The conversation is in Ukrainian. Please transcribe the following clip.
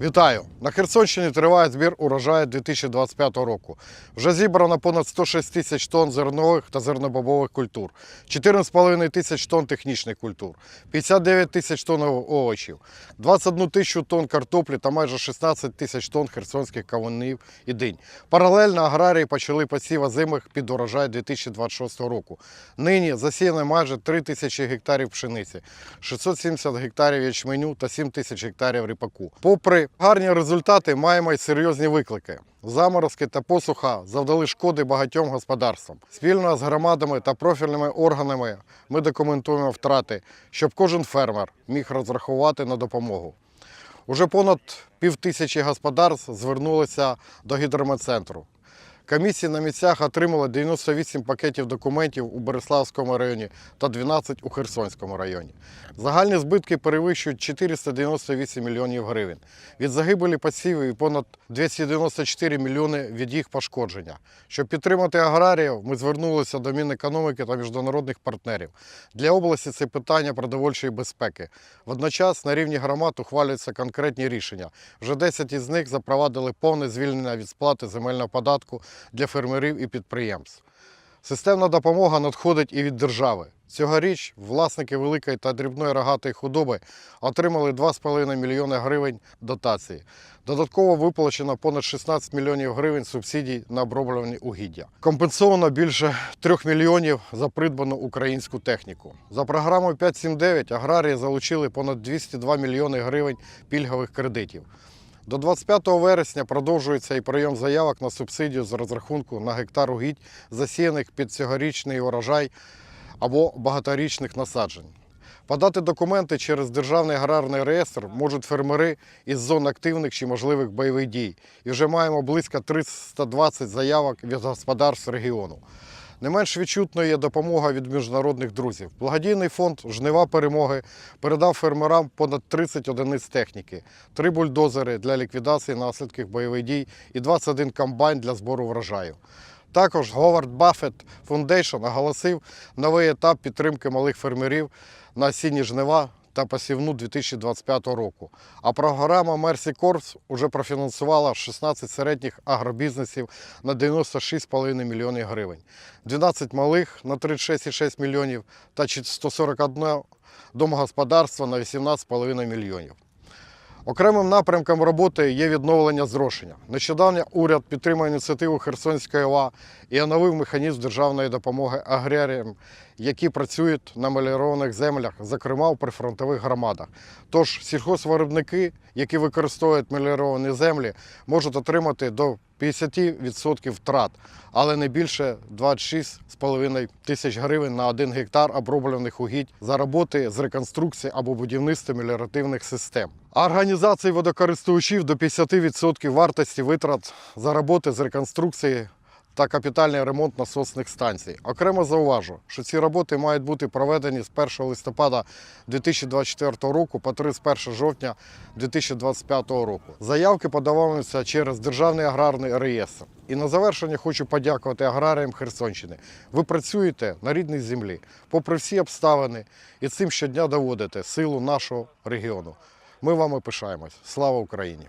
Вітаю! На Херсонщині триває збір урожаю 2025 року. Вже зібрано понад 106 тисяч тонн зернових та зернобобових культур, 14,5 тисяч тонн технічних культур, 59 тисяч тонн овочів, 21 тисячу тонн картоплі та майже 16 тисяч тонн херсонських кавунів і динь. Паралельно аграрії почали посів озимих під урожай 2026 року. Нині засіяно майже 3 тисячі гектарів пшениці, 670 гектарів ячменю та 7 тисяч гектарів ріпаку. Попри гарні результати, маємо й серйозні виклики. Заморозки та посуха завдали шкоди багатьом господарствам. Спільно з громадами та профільними органами ми документуємо втрати, щоб кожен фермер міг розрахувати на допомогу. Уже понад півтисячі господарств звернулися до гідрометцентру. Комісії на місцях отримали 98 пакетів документів у Береславському районі та 12 у Херсонському районі. Загальні збитки перевищують 498 мільйонів гривень. Від загибелі посівів і понад 294 мільйони від їх пошкодження. Щоб підтримати аграріїв, ми звернулися до Мінекономіки та міжнародних партнерів. Для області це питання продовольчої безпеки. Водночас на рівні громад ухвалюються конкретні рішення. Вже 10 із них запровадили повне звільнення від сплати земельного податку для фермерів і підприємств. Системна допомога надходить і від держави. Цьогоріч власники великої та дрібної рогатої худоби отримали 2,5 мільйони гривень дотації. Додатково виплачено понад 16 мільйонів гривень субсидій на оброблювані угіддя. Компенсовано більше 3 мільйонів за придбану українську техніку. За програмою 579 аграрії залучили понад 202 мільйони гривень пільгових кредитів. До 25 вересня продовжується і прийом заявок на субсидію з розрахунку на гектар угідь, засіяних під цьогорічний урожай або багаторічних насаджень. Подати документи через Державний аграрний реєстр можуть фермери із зон активних чи можливих бойових дій. І вже маємо близько 320 заявок від господарств регіону. Не менш відчутною є допомога від міжнародних друзів. Благодійний фонд Жнива перемоги передав фермерам понад 30 одиниць техніки, три бульдозери для ліквідації наслідків бойових дій і 21 комбайн для збору врожаю. Також Говард Баффет Foundation оголосив новий етап підтримки малих фермерів на осінні жнива та посівну 2025 року. А програма Mercy Corps уже профінансувала 16 середніх агробізнесів на 96,5 млн гривень, 12 малих на 36,6 мільйонів та 141 домогосподарство на 18,5 мільйонів. Окремим напрямком роботи є відновлення зрошення. Нещодавно уряд підтримав ініціативу Херсонської ОВА і оновив механізм державної допомоги аграріям, які працюють на меліорованих землях, зокрема у прифронтових громадах. Тож сільхозвиробники, які використовують меліоровані землі, можуть отримати до 50% втрат, але не більше 26,5 тисяч гривень на один гектар оброблених угідь за роботи з реконструкції або будівництва меліоративних систем. А організації водокористувачів до 50% вартості витрат за роботи з реконструкції та капітальний ремонт насосних станцій. Окремо зауважу, що ці роботи мають бути проведені з 1 листопада 2024 року по 31 жовтня 2025 року. Заявки подавалися через Державний аграрний реєстр. І на завершення хочу подякувати аграріям Херсонщини. Ви працюєте на рідній землі, попри всі обставини, і цим щодня доводите силу нашого регіону. Ми вами пишаємось. Слава Україні!